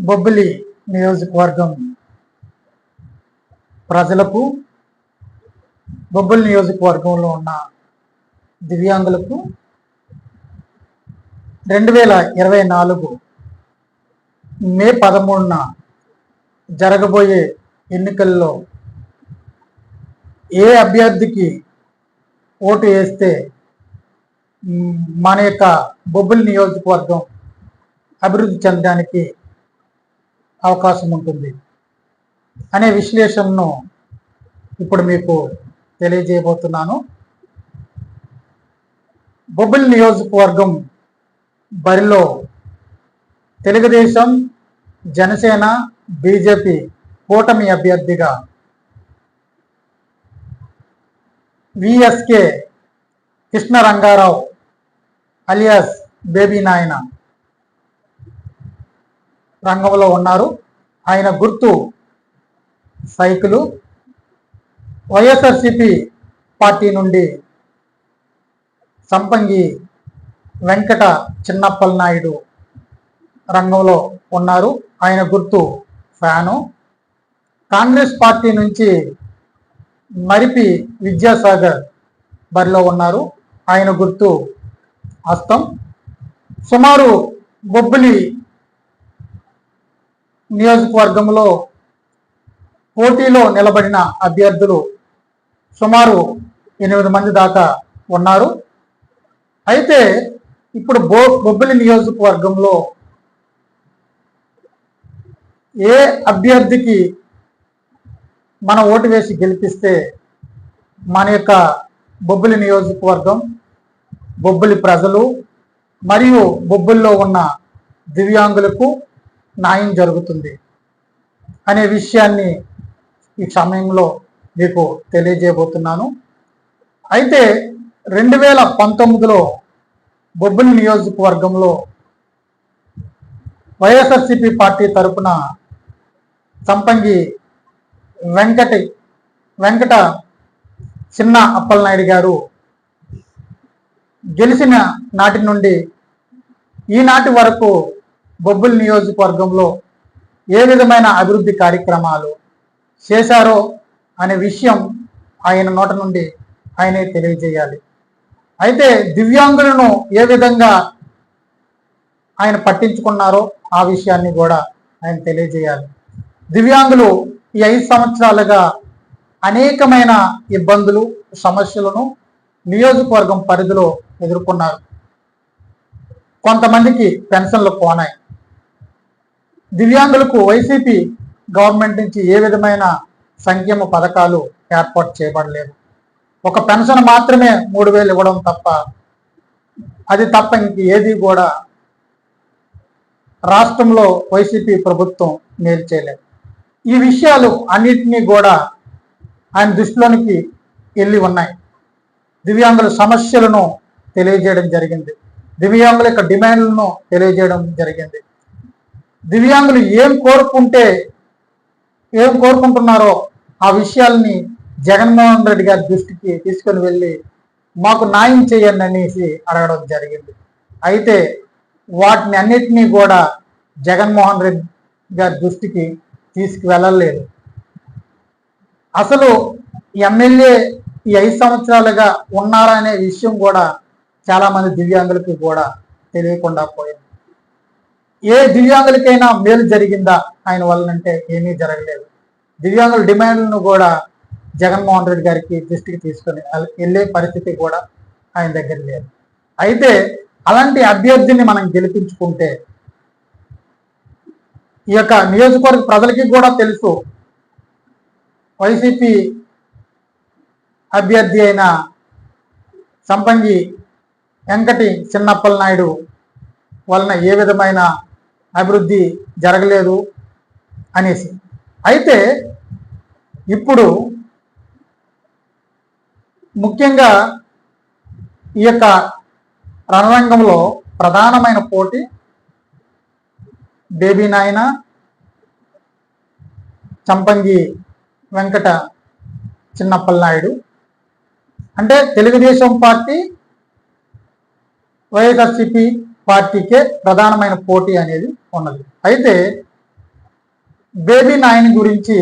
బొబ్బిలి నియోజకవర్గం ప్రజలకు బొబ్బిలి నియోజకవర్గంలో ఉన్న దివ్యాంగులకు రెండు వేల ఇరవై నాలుగు మే పదమూడున జరగబోయే ఎన్నికల్లో ఏ అభ్యర్థికి ఓటు వేస్తే మన యొక్క బొబ్బిలి నియోజకవర్గం అభివృద్ధి చెందడానికి అవకాశం ఉంటుంది అనే విశ్లేషణను ఇప్పుడు మీకు తెలియజేయబోతున్నాను. బొబ్బిలి నియోజకవర్గం బరిలో తెలుగుదేశం జనసేన బీజేపీ కూటమి అభ్యర్థిగా విఎస్కే కృష్ణ రంగారావు అలియాస్ బేబీ నాయన రంగంలో ఉన్నారు. ఆయన గుర్తు సైకిలు వైఎస్ఆర్సిపి పార్టీ నుండి సంపంగి వెంకట చిన్నప్పల నాయుడు రంగంలో ఉన్నారు. ఆయన గుర్తు ఫ్యాను. కాంగ్రెస్ పార్టీ నుంచి మరిపి విద్యాసాగర్ బరిలో ఉన్నారు. ఆయన గుర్తు హస్తం. సుమారు బొబ్బిలి నియోజకవర్గంలో పోటీలో నిలబడిన అభ్యర్థులు సుమారు ఎనిమిది మంది దాకా ఉన్నారు. అయితే ఇప్పుడు బో బొబ్బిలి నియోజకవర్గంలో ఏ అభ్యర్థికి మన ఓటు వేసి గెలిపిస్తే మన యొక్క బొబ్బిలి నియోజకవర్గం బొబ్బిలి ప్రజలు మరియు బొబ్బిల్లో ఉన్న దివ్యాంగులకు న్యాయం జరుగుతుంది అనే విషయాన్ని ఈ సమయంలో మీకు తెలియజేయబోతున్నాను. అయితే రెండు వేల పంతొమ్మిదిలో బొబ్బిలి నియోజకవర్గంలో వైఎస్ఆర్సిపి పార్టీ తరపున సంపంగి వెంకటి వెంకట చిన్న అప్పలనాయుడు గారు గెలిచిన నాటి నుండి ఈనాటి వరకు బొబ్బుల్ నియోజకవర్గంలో ఏ విధమైన అభివృద్ధి కార్యక్రమాలు చేశారో అనే విషయం ఆయన నోట నుండి ఆయనే తెలియజేయాలి. అయితే దివ్యాంగులను ఏ విధంగా ఆయన పట్టించుకున్నారో ఆ విషయాన్ని కూడా ఆయన తెలియజేయాలి. దివ్యాంగులు ఈ ఐదు సంవత్సరాలుగా అనేకమైన ఇబ్బందులు సమస్యలను నియోజకవర్గం పరిధిలో ఎదుర్కొన్నారు. కొంతమందికి పెన్షన్లు పోనాయి. దివ్యాంగులకు వైసీపీ గవర్నమెంట్ నుంచి ఏ విధమైన సంక్షేమ పథకాలు ఏర్పాటు చేయబడలేదు. ఒక పెన్షన్ మాత్రమే మూడు వేలు ఇవ్వడం తప్ప అది తప్ప ఇంక ఏది కూడా రాష్ట్రంలో వైసీపీ ప్రభుత్వం మేలు చేయలేదు ఈ విషయాలు అన్నిటినీ కూడా ఆయన దృష్టిలోనికి వెళ్ళి ఉన్నాయి. దివ్యాంగుల సమస్యలను తెలియజేయడం జరిగింది. దివ్యాంగుల యొక్క డిమాండ్లను తెలియజేయడం జరిగింది. దివ్యాంగులు ఏం కోరుకుంటే ఏం కోరుకుంటున్నారో ఆ విషయాల్ని జగన్మోహన్ రెడ్డి గారి దృష్టికి తీసుకొని వెళ్ళి మాకు న్యాయం చేయండి అనేసి అడగడం జరిగింది. అయితే వాటిని అన్నిటినీ కూడా జగన్మోహన్ రెడ్డి గారి దృష్టికి తీసుకువెళ్ళలేదు. అసలు ఎమ్మెల్యే ఈ ఐదు సంవత్సరాలుగా ఉన్నారా అనే విషయం కూడా చాలామంది దివ్యాంగులకు దివ్యాంగులకి కూడా తెలియకుండా పోయింది. ఏ దివ్యాంగులకైనా మేలు జరిగిందా? ఆయన వల్లనంటే ఏమీ జరగలేదు. దివ్యాంగుల డిమాండ్లను కూడా జగన్మోహన్ రెడ్డి గారికి దృష్టికి తీసుకొని వెళ్ళే పరిస్థితి కూడా ఆయన దగ్గర లేదు. అయితే అలాంటి అభ్యర్థిని మనం గెలిపించుకుంటే ఈ యొక్క నియోజకవర్గ ప్రజలకి కూడా తెలుసు వైసీపీ అభ్యర్థి అయిన సంపంగి వెంకటి చిన్నప్పల నాయుడు వలన ఏ విధమైన అభివృద్ధి జరగలేదు అనేసి. అయితే ఇప్పుడు ముఖ్యంగా ఈ యొక్క రణరంగంలో ప్రధానమైన పోటీ బేబీ నాయన చంపంగి వెంకట చిన్నప్పలనాయుడు అంటే తెలుగుదేశం పార్టీ వైఎస్ఆర్సిపి పార్టీకే ప్రధానమైన పోటీ అనేది ఉన్నది. అయితే బేబీ నాయన్ గురించి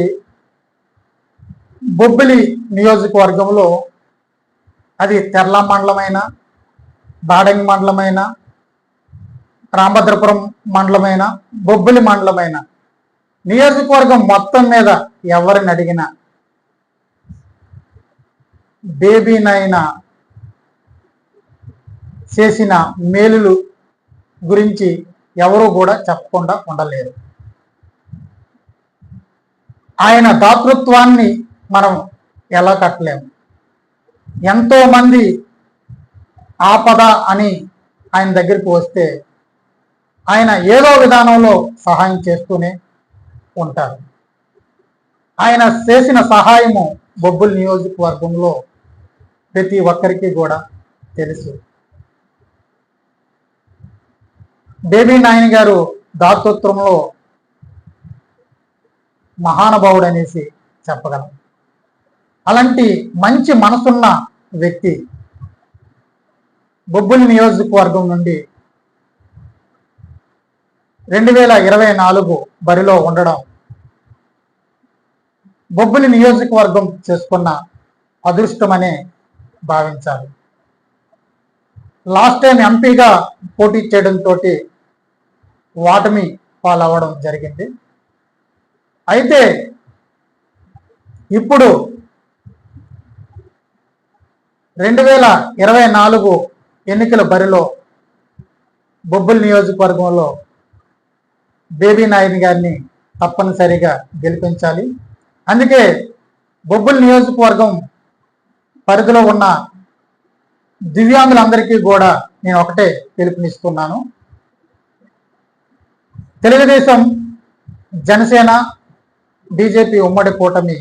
బొబ్బిలి నియోజకవర్గంలో అది తెర్లా మండలమైన బాడంగి మండలమైన రామభద్రపురం మండలమైన బొబ్బిలి మండలమైన నియోజకవర్గం మొత్తం మీద ఎవరిని అడిగినా బేబీ నాయన చేసిన మేలులు గురించి ఎవరు కూడా చెప్పకుండా ఉండలేరు. ఆయన దాతృత్వాన్ని మనం ఎలా కట్టలేము? ఎంతోమంది ఆపద అని ఆయన దగ్గరికి వస్తే ఆయన ఏదో విధానంలో సహాయం చేస్తూనే ఉంటారు. ఆయన చేసిన సహాయము బొబ్బుల్ నియోజకవర్గంలో ప్రతి ఒక్కరికి కూడా తెలుసు. బేబీ నాయన్ గారు దాతృత్వంలో మహానుభావుడు అనేసి చెప్పగలం. అలాంటి మంచి మనసున్న వ్యక్తి బొబ్బులి నియోజకవర్గం నుండి రెండు వేల ఇరవై నాలుగు బరిలో ఉండడం బొబ్బులి నియోజకవర్గం చేసుకున్న అదృష్టమనే భావించాలి. లాస్ట్ టైం ఎంపీగా పోటీ చేయడంతో వాటమి పాలవ్వడం జరిగింది. అయితే ఇప్పుడు రెండు వేల ఇరవై నాలుగు ఎన్నికల బరిలో బొబ్బుల్ నియోజకవర్గంలో బేబీ నాయన్ గారిని తప్పనిసరిగా గెలిపించాలి. అందుకే బొబ్బుల్ నియోజకవర్గం పరిధిలో ఉన్న దివ్యాంగులందరికీ కూడా నేను ఒకటే పిలుపునిస్తున్నాను. తెలుగుదేశం జనసేన బీజేపీ ఉమ్మడి కూటమి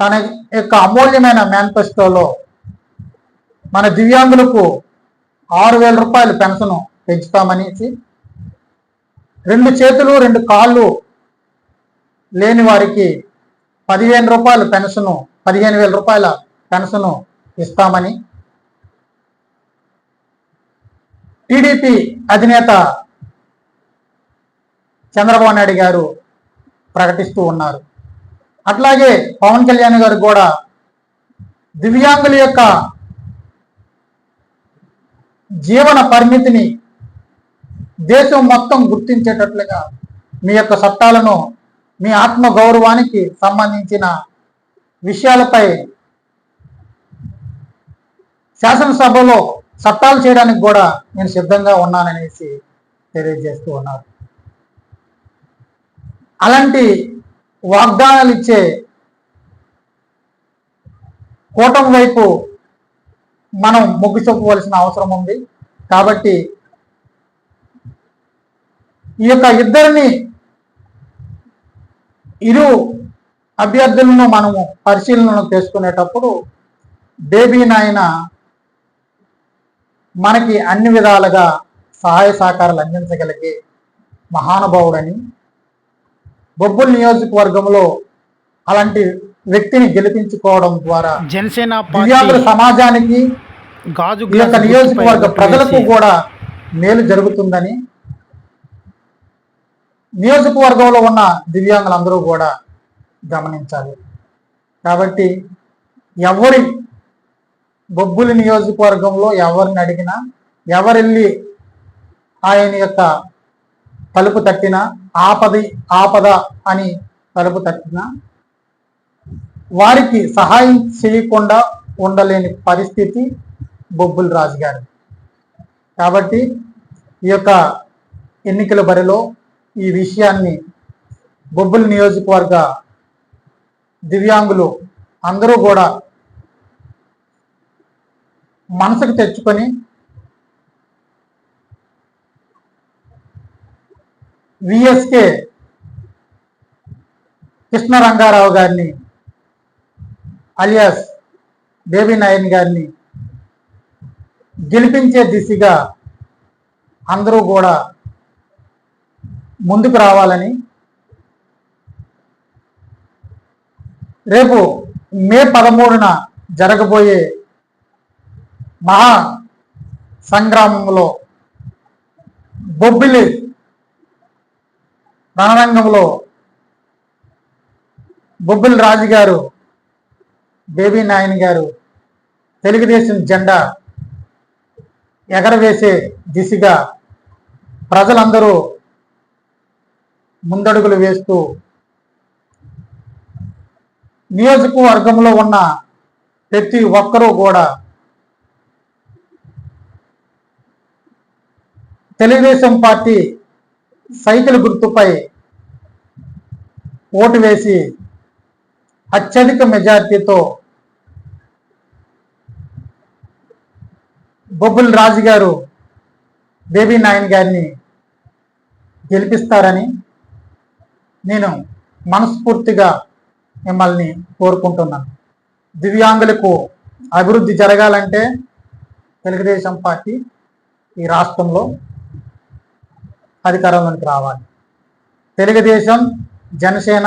తన యొక్క అమూల్యమైన మేనిఫెస్టోలో మన దివ్యాంగులకు ఆరు వేల రూపాయల పెన్షన్ పెంచుతామనేసి రెండు చేతులు రెండు కాళ్ళు లేని వారికి పదిహేను రూపాయల పెన్షను పదిహేను వేల రూపాయల పెన్షను ఇస్తామని టీడీపీ అధినేత చంద్రబాబు నాయుడు గారు ప్రకటిస్తూ ఉన్నారు. అట్లాగే పవన్ కళ్యాణ్ గారు కూడా దివ్యాంగుల యొక్క జీవన పరిమితిని దేశం మొత్తం గుర్తించేటట్లుగా మీ యొక్క చట్టాలను మీ ఆత్మ గౌరవానికి సంబంధించిన విషయాలపై శాసనసభలో చట్టాలు చేయడానికి కూడా నేను సిద్ధంగా ఉన్నాననేసి తెలియజేస్తూ ఉన్నారు. అలాంటి వాగ్దానాలు ఇచ్చే కూటమి వైపు మనం మొగ్గు చూపవలసిన అవసరం ఉంది. కాబట్టి ఈ యొక్క ఇద్దరిని ఇరు అభ్యర్థులను మనము పరిశీలనను చేసుకునేటప్పుడు బేబీ నాయన మనకి అన్ని విధాలుగా సహాయ సహకారాలు అందించగలిగే మహానుభావుడని బొబ్బుల్ నియోజకవర్గంలో అలాంటి వ్యక్తిని గెలిపించుకోవడం ద్వారా జనసేన దివ్యాంగుల సమాజానికి గాజు యొక్క నియోజకవర్గ ప్రజలకు కూడా మేలు జరుగుతుందని నియోజకవర్గంలో ఉన్న దివ్యాంగులందరూ కూడా గమనించాలి. కాబట్టి ఎవరి బొబ్బులి నియోజకవర్గంలో ఎవరిని అడిగినా ఎవరెళ్ళి ఆయన యొక్క తలుపు తట్టినా ఆపది ఆపద అని తలుపు తట్టినా వారికి సహాయం చేయకుండా ఉండలేని పరిస్థితి బొబ్బుల రాజు గారు కాబట్టి ఈ యొక్క ఎన్నికల బరిలో ఈ విషయాన్ని బొబ్బుల నియోజకవర్గ దివ్యాంగులు అందరూ కూడా మనసుకు తెచ్చుకొని విఎస్కే కృష్ణరంగారావు గారిని అలియాస్ బేబీ నాయన్ గారిని గెలిపించే దిశగా అందరూ కూడా ముందుకు రావాలని రేపు మే పదమూడున జరగబోయే మహా సంగ్రామంలో బొబ్బిలి రణరంగంలో బొబ్బిలి రాజు గారు బేబీ నాయన్ గారు తెలుగుదేశం జెండా ఎగరవేసే దిశగా ప్రజలందరూ ముందడుగులు వేస్తూ నియోజకవర్గంలో ఉన్న ప్రతి ఒక్కరూ కూడా తెలుగుదేశం పార్టీ సైకిల్ గుర్తుపై ఓటు వేసి అత్యధిక మెజార్టీతో బొబ్బుల్ రాజు గారు బేబీ నాయన్ గారిని గెలిపిస్తారని నేను మనస్ఫూర్తిగా మిమ్మల్ని కోరుకుంటున్నాను దివ్యాంగులకు అభివృద్ధి జరగాలంటే తెలుగుదేశం పార్టీ ఈ రాష్ట్రంలో అధికారంలోకి రావాలి. తెలుగుదేశం జనసేన